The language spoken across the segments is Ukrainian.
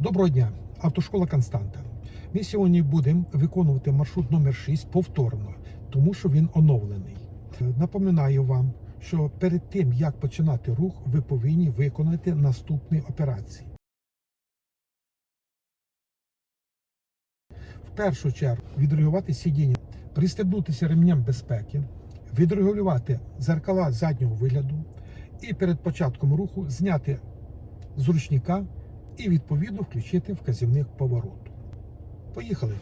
Доброго дня, автошкола Константа. Ми сьогодні будемо виконувати маршрут номер 6 повторно, тому що він оновлений. Напоминаю вам, що перед тим як починати рух, ви повинні виконати наступні операції. В першу чергу відрегулювати сидіння, пристебнутися ремням безпеки, відрегулювати зеркала заднього вигляду і перед початком руху зняти з ручника і відповідно включити вказівник повороту. Поїхали.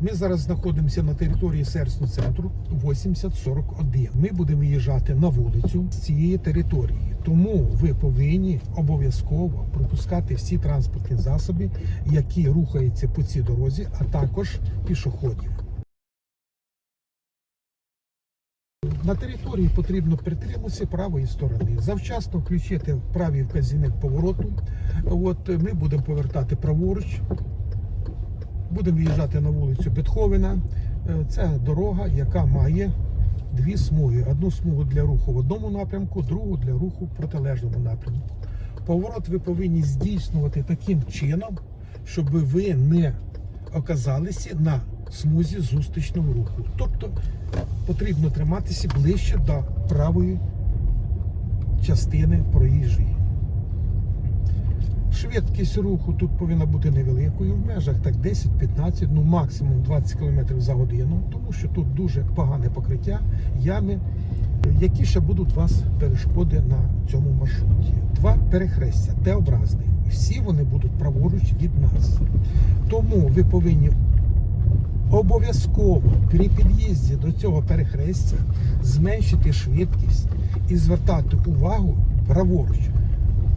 Ми зараз знаходимося на території сервісного центру 8041. Ми будемо виїжджати на вулицю з цієї території. Тому ви повинні обов'язково пропускати всі транспортні засоби, які рухаються по цій дорозі, а також пішоходів. На території потрібно притриматися правої сторони. Завчасно включити правий вказівник повороту. От ми будемо повертати праворуч. Будемо виїжджати на вулицю Бетховена. Е, Це дорога, яка має дві смуги. Одну смугу для руху в одному напрямку, другу для руху в протилежному напрямку. Поворот ви повинні здійснювати таким чином, щоб ви не оказалися на смузі зустрічного руху. Тобто потрібно триматися ближче до правої частини проїжджої. Швидкість руху тут повинна бути невеликою, в межах так 10-15, ну максимум 20 км за годину, тому що тут дуже погане покриття, ями, які ще будуть у вас перешкоди на цьому маршруті. Два перехрестя, Т-образні. Всі вони будуть праворуч від нас. Тому ви повинні обов'язково при під'їзді до цього перехрестя зменшити швидкість і звертати увагу праворуч.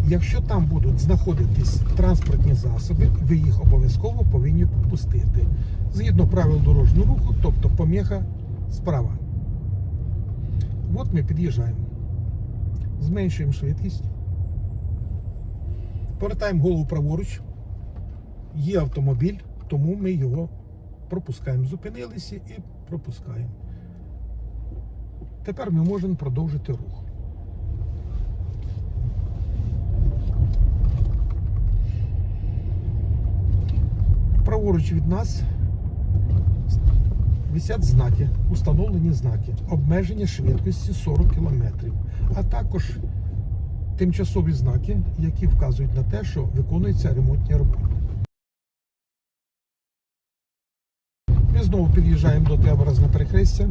Якщо там будуть знаходитись транспортні засоби, ви їх обов'язково повинні пропустити. Згідно правил дорожнього руху, тобто поміха справа. От ми під'їжджаємо. Зменшуємо швидкість. Повертаємо голову праворуч. Є автомобіль, тому ми його пропускаємо. Зупинилися і пропускаємо. Тепер ми можемо продовжити рух. Праворуч від нас висять знаки, установлені знаки, обмеження швидкості 40 км, а також тимчасові знаки, які вказують на те, що виконуються ремонтні роботи. Ми знову під'їжджаємо до Теобразна перехрестя.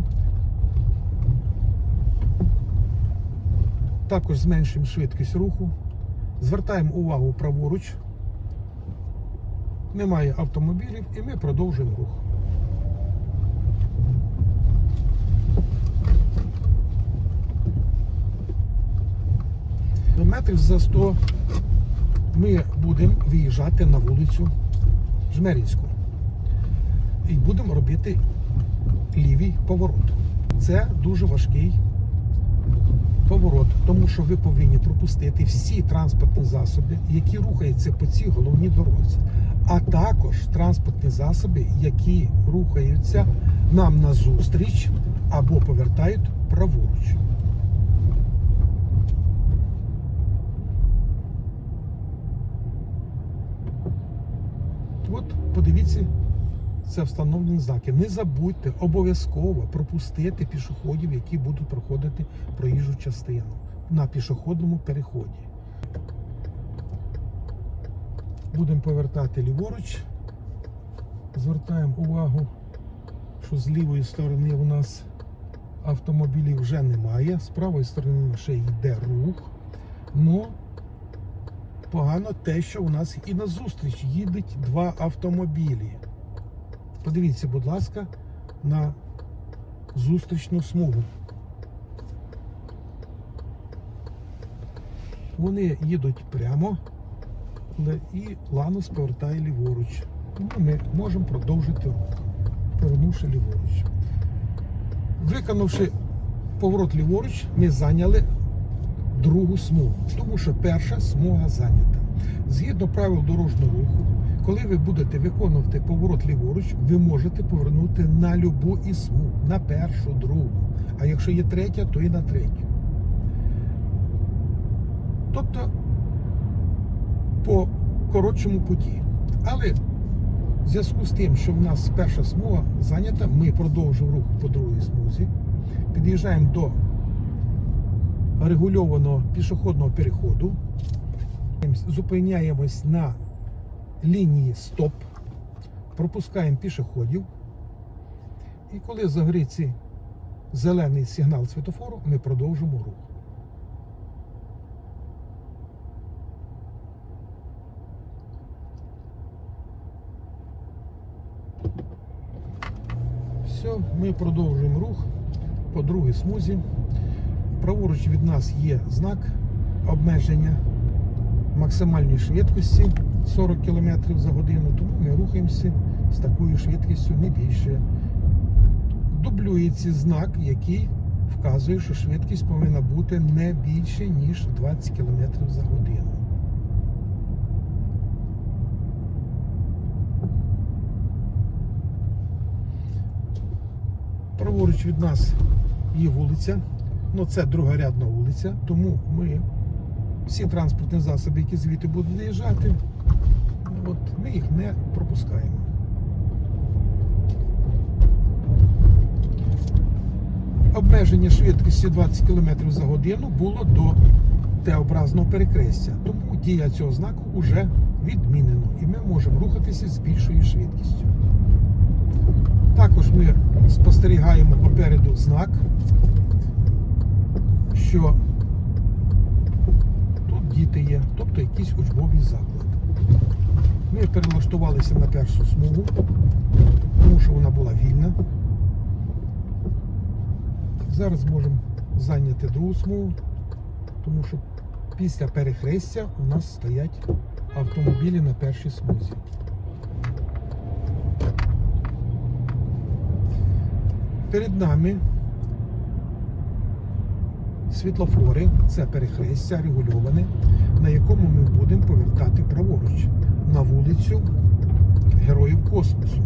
Також зменшуємо швидкість руху, звертаємо увагу праворуч. Немає автомобілів і ми продовжуємо рух. Метрів за 100 ми будемо виїжджати на вулицю Жмеринську і будемо робити лівий поворот. Це дуже важкий поворот, тому що ви повинні пропустити всі транспортні засоби, які рухаються по цій головній дорозі, а також транспортні засоби, які рухаються нам назустріч або повертають праворуч. От подивіться, це встановлені знаки. Не забудьте обов'язково пропустити пішоходів, які будуть проходити проїжджу частину на пішохідному переході. Будемо повертати ліворуч. Звертаємо увагу, що з лівої сторони у нас автомобілів вже немає, з правої сторони ще йде рух. Но погано те, що у нас і назустріч їдуть два автомобілі. Подивіться, будь ласка, на зустрічну смугу. Вони їдуть прямо, і Ланос повертає ліворуч. Тому ми можемо продовжити рух, повернувши ліворуч. Виконавши поворот ліворуч, ми зайняли другу смугу, тому що перша смуга зайнята. Згідно правил дорожнього руху, коли ви будете виконувати поворот ліворуч, ви можете повернути на любу із смуг, на першу, другу. А якщо є третя, то і на третю. Тобто по коротшому путі. Але в зв'язку з тим, що в нас перша смуга зайнята, ми продовжуємо рух по другій смузі. Під'їжджаємо до регульованого пішохідного переходу. Зупиняємось на лінії стоп, пропускаємо пішоходів. І коли загориться зелений сигнал світофору, ми продовжимо рух. Все, ми продовжуємо рух по другій смузі. Праворуч від нас є знак обмеження максимальної швидкості 40 км за годину, тому ми рухаємося з такою швидкістю не більше. Дублюється знак, який вказує, що швидкість повинна бути не більше, ніж 20 км за годину. Праворуч від нас є вулиця, ну це другорядна вулиця, тому ми всі транспортні засоби, які звідти будуть виїжджати, от, ми їх не пропускаємо. Обмеження швидкості 20 км за годину було до Т-образного перекрестя, тому дія цього знаку вже відмінено і ми можемо рухатися з більшою швидкістю. Також ми спостерігаємо попереду знак, що тут діти є, тобто якийсь учбовий заклад. Ми перелаштувалися на першу смугу, тому що вона була вільна. Зараз можемо зайняти другу смугу, тому що після перехрестя у нас стоять автомобілі на першій смузі. Перед нами світлофори, це перехрестя регульоване, на якому ми будемо повертати праворуч на вулицю Героїв Космосу.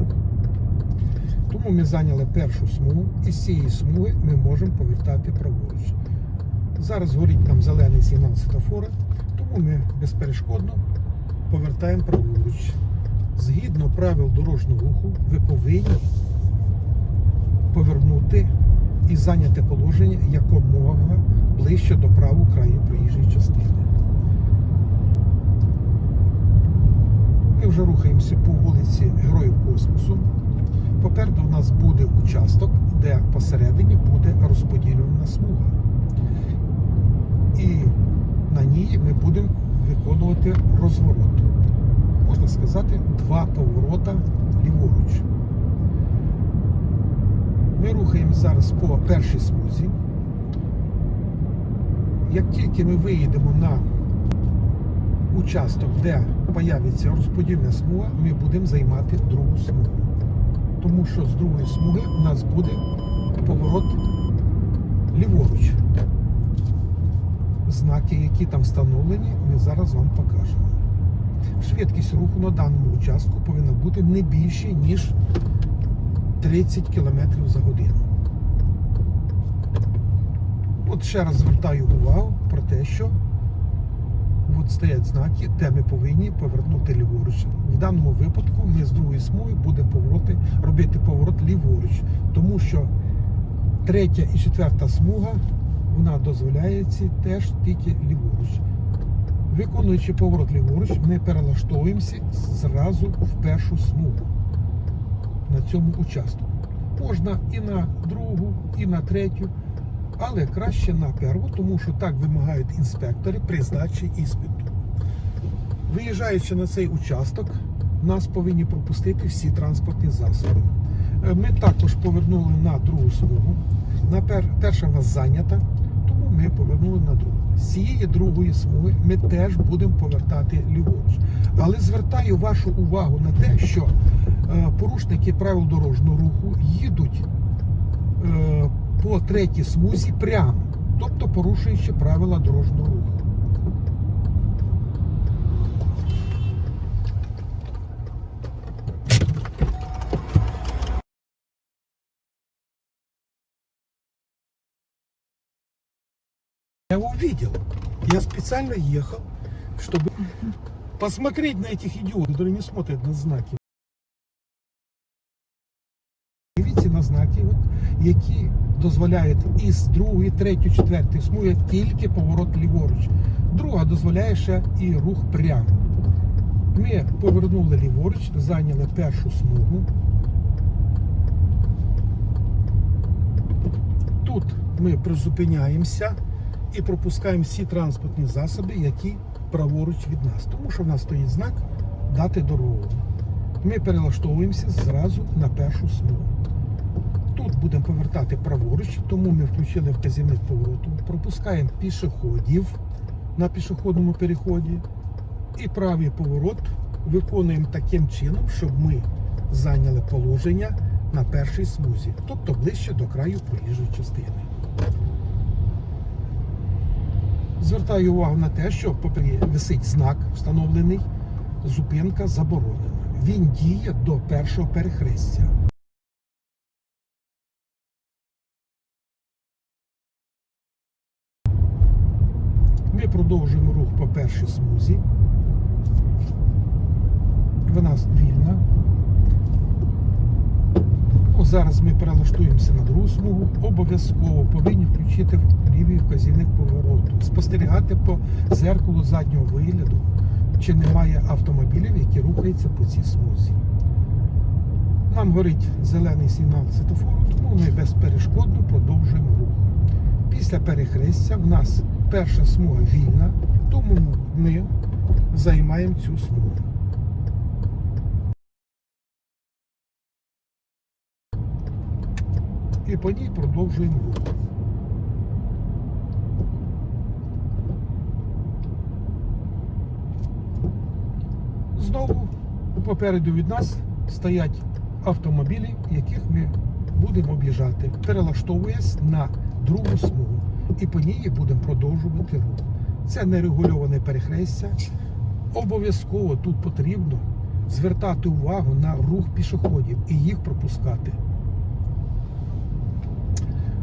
Тому ми зайняли першу смугу, і з цієї смуги ми можемо повертати праворуч. Зараз горить нам зелений сигнал світлофора, тому ми безперешкодно повертаємо праворуч. Згідно правил дорожнього руху, ви повинні повернути і зайняти положення якомога ближче до праву краю проїжджої частини. Ми вже рухаємося по вулиці Героїв Космосу. Попереду у нас буде участок, де посередині буде розподілена смуга. І на ній ми будемо виконувати розворот. Можна сказати, два поворота ліворуч. Ми рухаємося зараз по першій смузі. Як тільки ми виїдемо на участок, де появиться розподільна смуга, ми будемо займати другу смугу. Тому що з другої смуги у нас буде поворот ліворуч. Знаки, які там встановлені, ми зараз вам покажемо. Швидкість руху на даному участку повинна бути не більше, ніж 30 км за годину. От ще раз звертаю увагу про те, що от стоять знаки, де ми повинні повернути ліворуч. В даному випадку ми з другої смуги будемо повороти, робити поворот ліворуч, тому що третя і четверта смуга вона дозволяється теж тільки ліворуч. Виконуючи поворот ліворуч, ми перелаштовуємося зразу в першу смугу на цьому участку. Можна і на другу, і на третю, але краще на перву, тому що так вимагають інспектори при здачі іспиту. Виїжджаючи на цей участок, нас повинні пропустити всі транспортні засоби. Е, Ми також повернули на другу смугу. На пер... Перша в нас зайнята, тому ми повернули на другу. З цієї другої смуги ми теж будемо повертати ліворуч. Але звертаю вашу увагу на те, що порушники правил дорожнього руху їдуть е, по третій смузі прямо, тобто порушуючи правила дорожнього руху. Я его видел. Я специально ехал, чтобы посмотреть на этих идиотов, которые не смотрят на знаки. На знаки, от, які дозволяють із другої, третьої, четвертої смуги тільки поворот ліворуч. Друга дозволяє ще і рух прямо. Ми повернули ліворуч, зайняли першу смугу. Тут ми призупиняємося і пропускаємо всі транспортні засоби, які праворуч від нас. Тому що в нас стоїть знак дати дорогу. Ми перелаштовуємося зразу на першу смугу. Тут будемо повертати праворуч, тому ми включили вказівник повороту, пропускаємо пішоходів на пішохідному переході і правий поворот виконуємо таким чином, щоб ми зайняли положення на першій смузі, тобто ближче до краю проїжджої частини. Звертаю увагу на те, що попереді висить знак встановлений, зупинка заборонена. Він діє до першого перехрестя. Ми продовжуємо першій смузі. Вона вільна. Зараз ми перелаштуємося на другу смугу. Обов'язково повинні включити лівий вказівник повороту, спостерігати по зеркалу заднього вигляду, чи немає автомобілів, які рухаються по цій смузі. Нам горить зелений сигнал світофору, тому ми безперешкодно продовжуємо рух. Після перехрестя в нас перша смуга вільна, тому ми займаємо цю смугу. І по ній продовжуємо рух. Знову попереду від нас стоять автомобілі, яких ми будемо об'їжджати, перелаштовуясь на другу смугу. І по ній будемо продовжувати рух. Це нерегульоване перехрестя. Обов'язково тут потрібно звертати увагу на рух пішоходів і їх пропускати.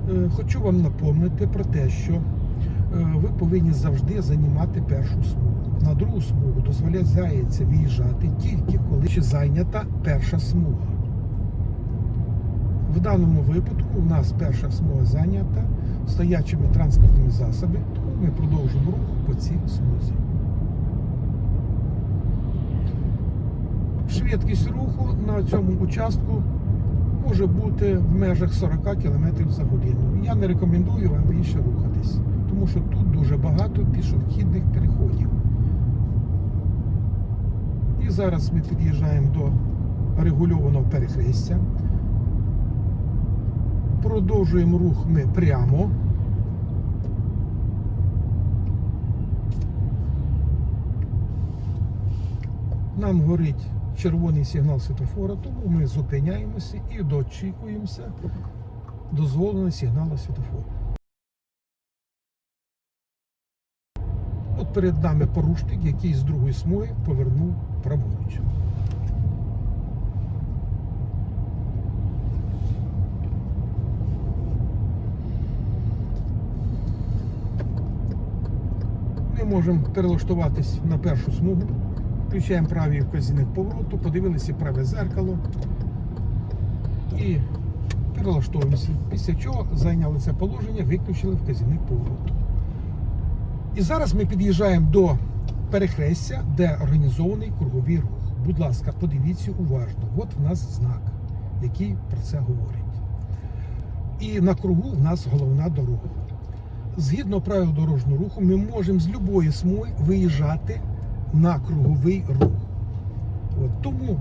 Е, Хочу вам напомнити про те, що е, ви повинні завжди займати першу смугу. На другу смугу дозволяється виїжджати тільки коли ще зайнята перша смуга. В даному випадку у нас перша смуга зайнята стоячими транспортними засобами, ми продовжимо рух по цій смузі. Швидкість руху на цьому участку може бути в межах 40 км за годину. Я не рекомендую вам більше рухатись, тому що тут дуже багато пішохідних переходів. І зараз ми під'їжджаємо до регульованого перехрестя. Продовжуємо рух ми прямо. Нам горить червоний сигнал світофора, тому ми зупиняємося і дочікуємося дозволеного сигналу світофору. От перед нами порушник, який з другої смуги повернув праворуч. Ми можемо перелаштуватись на першу смугу. Включаємо правий вказівник повороту, подивилися праве зеркало і перелаштовуємося. Після чого зайняли це положення, виключили вказівник повороту. І зараз ми під'їжджаємо до перехрестя, де організований круговий рух. Будь ласка, подивіться уважно. От в нас знак, який про це говорить. І на кругу в нас головна дорога. Згідно правил дорожнього руху, ми можемо з будь-якої смуги виїжджати на круговий рух. От, тому,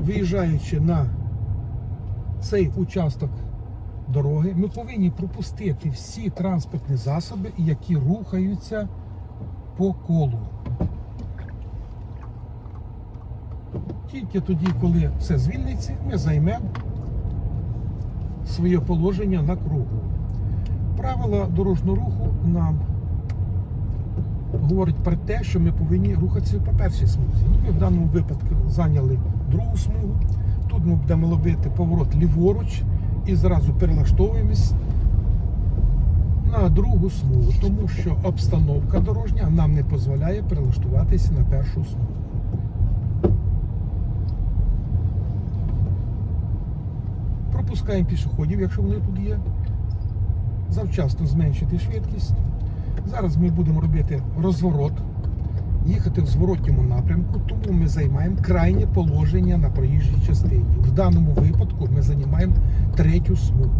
виїжджаючи на цей участок дороги, ми повинні пропустити всі транспортні засоби, які рухаються по колу. Тільки тоді, коли все звільниться, ми займемо своє положення на кругу. Правила дорожнього руху нам говорить про те, що ми повинні рухатися по першій смузі. Ну, Ми в даному випадку зайняли другу смугу. Тут ми будемо робити поворот ліворуч і зразу перелаштовуємось на другу смугу, тому що обстановка дорожня нам не дозволяє прилаштуватися на першу смугу. Пропускаємо пішоходів, якщо вони тут є. Завчасно зменшити швидкість. Зараз ми будемо робити розворот, їхати в зворотньому напрямку, тому ми займаємо крайнє положення на проїжджій частині. В даному випадку ми займаємо третю смугу.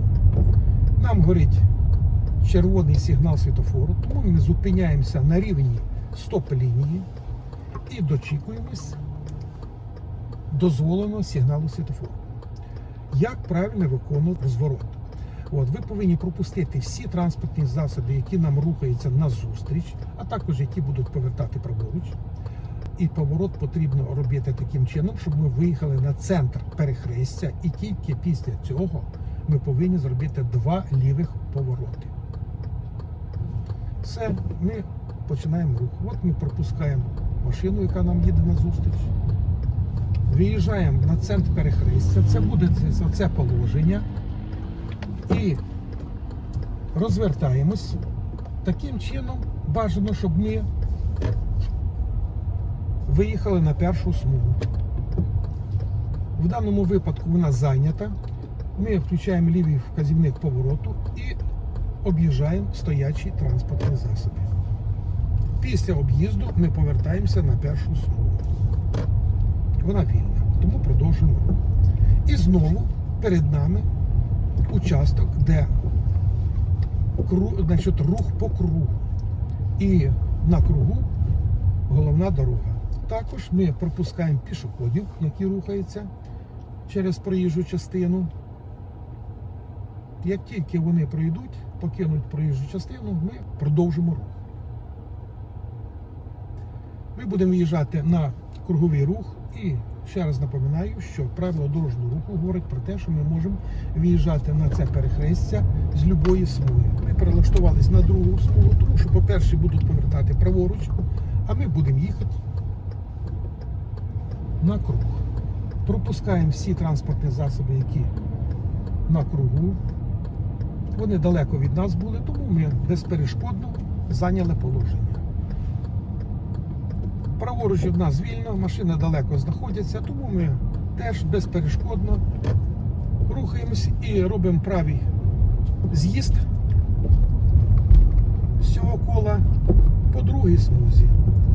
Нам горить червоний сигнал світофору, тому ми зупиняємося на рівні стоп-лінії і дочікуємось дозволеного сигналу світофору. Як правильно виконувати розворот? От, ви повинні пропустити всі транспортні засоби, які нам рухаються назустріч, а також які будуть повертати праворуч. І поворот потрібно робити таким чином, щоб ми виїхали на центр перехрестя, і тільки після цього ми повинні зробити два лівих повороти. Все, ми починаємо рух. От ми пропускаємо машину, яка нам їде назустріч. Виїжджаємо на центр перехрестя. Це буде це положення. І розвертаємось. Таким чином бажано, щоб ми виїхали на першу смугу. В даному випадку вона зайнята. Ми включаємо лівий вказівник повороту і об'їжджаємо стоячі транспортні засоби. Після об'їзду ми повертаємося на першу смугу. Вона вільна, тому продовжуємо. І знову перед нами участок, де значить, рух по кругу. І на кругу головна дорога. Також ми пропускаємо пішоходів, які рухаються через проїжджу частину. Як тільки вони пройдуть, покинуть проїжджу частину, ми продовжимо рух. Ми будемо виїжджати на круговий рух і ще раз напоминаю, що правило дорожнього руху говорить про те, що ми можемо виїжджати на це перехрестя з любої смуги. Ми перелаштувались на другу смугу, тому що, по-перше, будуть повертати праворуч, а ми будемо їхати на круг. Пропускаємо всі транспортні засоби, які на кругу. Вони далеко від нас були, тому ми безперешкодно зайняли положення. Праворуч від нас вільно, машини далеко знаходяться, тому ми теж безперешкодно рухаємось і робимо правий з'їзд з цього кола по другій смузі.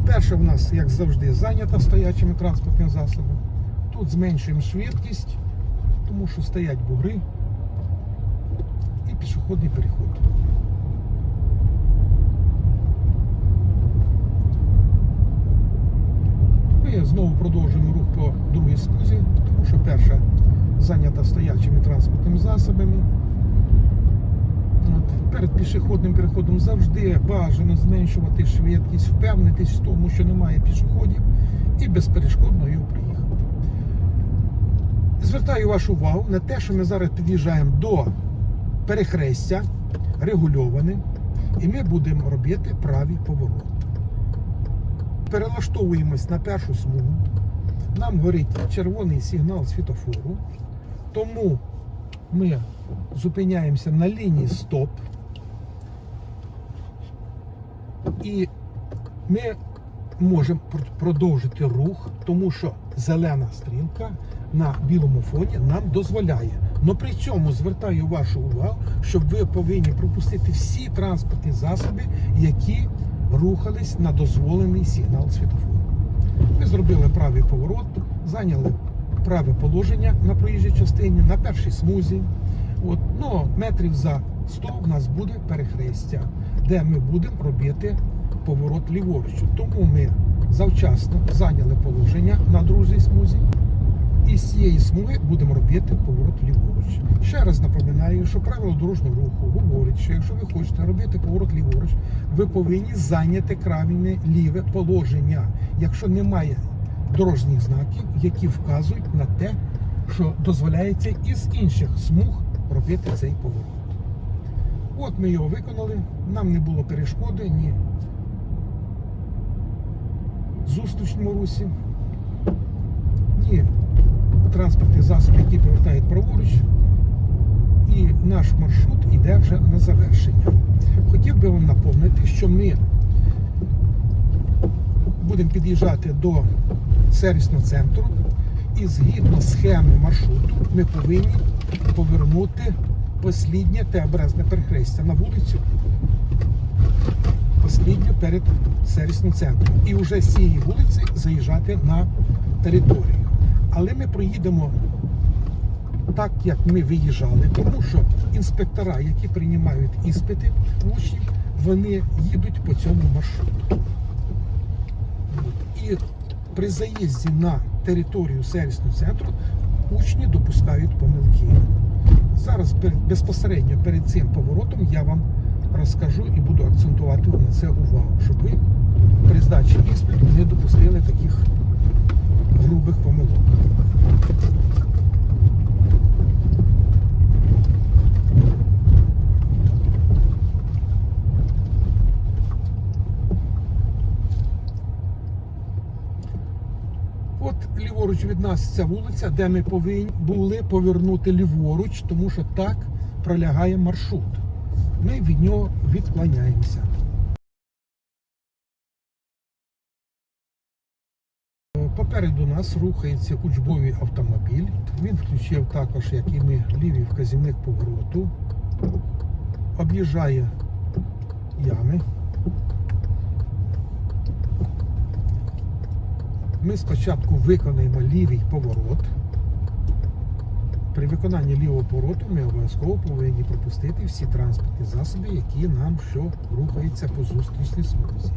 Перша в нас, як завжди, зайнята стоячими транспортними засобами. Тут зменшуємо швидкість, тому що стоять бугри і пішохідний переход. Знову продовжуємо рух по другій смузі, тому що перша зайнята стоячими транспортними засобами. От. Перед пішохідним переходом завжди бажано зменшувати швидкість, впевнитись в тому, що немає пішоходів, і безперешкодно його приїхати. Звертаю вашу увагу на те, що ми зараз під'їжджаємо до перехрестя регульоване, і ми будемо робити правий поворот перелаштовуємось на першу смугу. Нам горить червоний сигнал світофору, тому ми зупиняємося на лінії стоп. І ми можемо продовжити рух, тому що зелена стрілка на білому фоні нам дозволяє. Но при цьому звертаю вашу увагу, що ви повинні пропустити всі транспортні засоби, які рухались на дозволений сигнал світофору. Ми зробили правий поворот, зайняли праве положення на проїжджій частині, на першій смузі. От, ну, метрів за 100 у нас буде перехрестя, де ми будемо робити поворот ліворуч. Тому ми завчасно зайняли положення на другій смузі. І з цієї смуги будемо робити поворот ліворуч. Ще раз напоминаю, що правило дорожнього руху говорить, що якщо ви хочете робити поворот ліворуч, ви повинні зайняти крайне ліве положення, якщо немає дорожніх знаків, які вказують на те, що дозволяється із інших смуг робити цей поворот. От ми його виконали, нам не було перешкоди ні зустрічному русі, ні транспортних засобів, які повертають праворуч. і наш маршрут йде вже на завершення. Хотів би вам напомнити, що ми будемо під'їжджати до сервісного центру і згідно схеми маршруту ми повинні повернути посліднє Т-образне перехрестя на вулицю послідню перед сервісним центром. І вже з цієї вулиці заїжджати на територію. Але ми проїдемо так, як ми виїжджали, тому що інспектора, які приймають іспити учнів, вони їдуть по цьому маршруту. І при заїзді на територію сервісного центру учні допускають помилки. Зараз безпосередньо перед цим поворотом я вам розкажу і буду акцентувати на це увагу, щоб ви при здачі іспиту не допустили таких грубих помилок. От ліворуч від нас ця вулиця, де ми повинні були повернути ліворуч, тому що так пролягає маршрут. Ми від нього відклоняємося. Попереду нас рухається учбовий автомобіль. Він включив також, як і ми, лівий вказівник повороту, об'їжджає ями. Ми спочатку виконаємо лівий поворот. При виконанні лівого повороту ми обов'язково повинні пропустити всі транспортні засоби, які нам що рухаються по зустрічній смузі.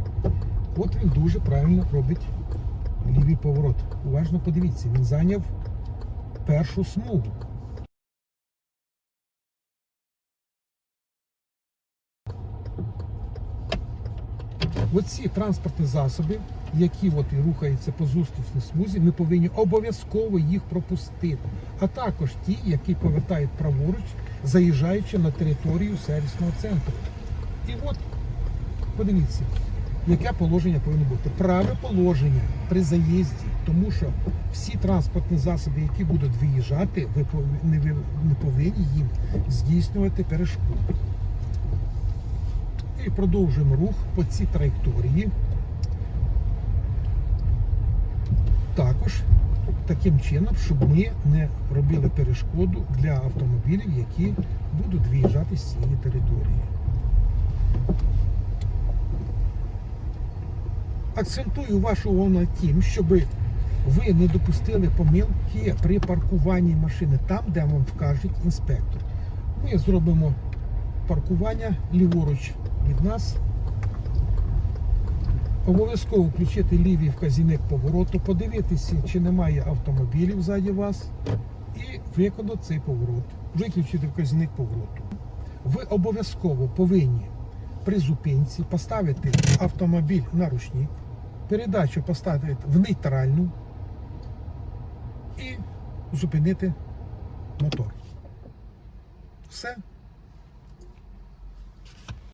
От він дуже правильно робить лівий поворот. Уважно подивіться, він зайняв першу смугу. Оці транспортні засоби, які от і рухаються по зустрічній смузі, ми повинні обов'язково їх пропустити. А також ті, які повертають праворуч, заїжджаючи на територію сервісного центру. І от, подивіться, яке положення повинно бути. Праве положення при заїзді, тому що всі транспортні засоби, які будуть виїжджати, ви не ви не повинні їм здійснювати перешкоди. І продовжуємо рух по цій траєкторії. Також таким чином, щоб ми не робили перешкоду для автомобілів, які будуть виїжджати з цієї території. Акцентую вашу увагу на тим, щоб ви не допустили помилки при паркуванні машини там, де вам вкаже інспектор. Ми зробимо паркування ліворуч від нас. Обов'язково включити лівий вказівник повороту, подивитися, чи немає автомобілів ззаді вас, і виконати цей поворот. Виключити вказівник повороту. Ви обов'язково повинні при зупинці поставити автомобіль на ручник, передачу поставити в нейтральну і зупинити мотор. Все.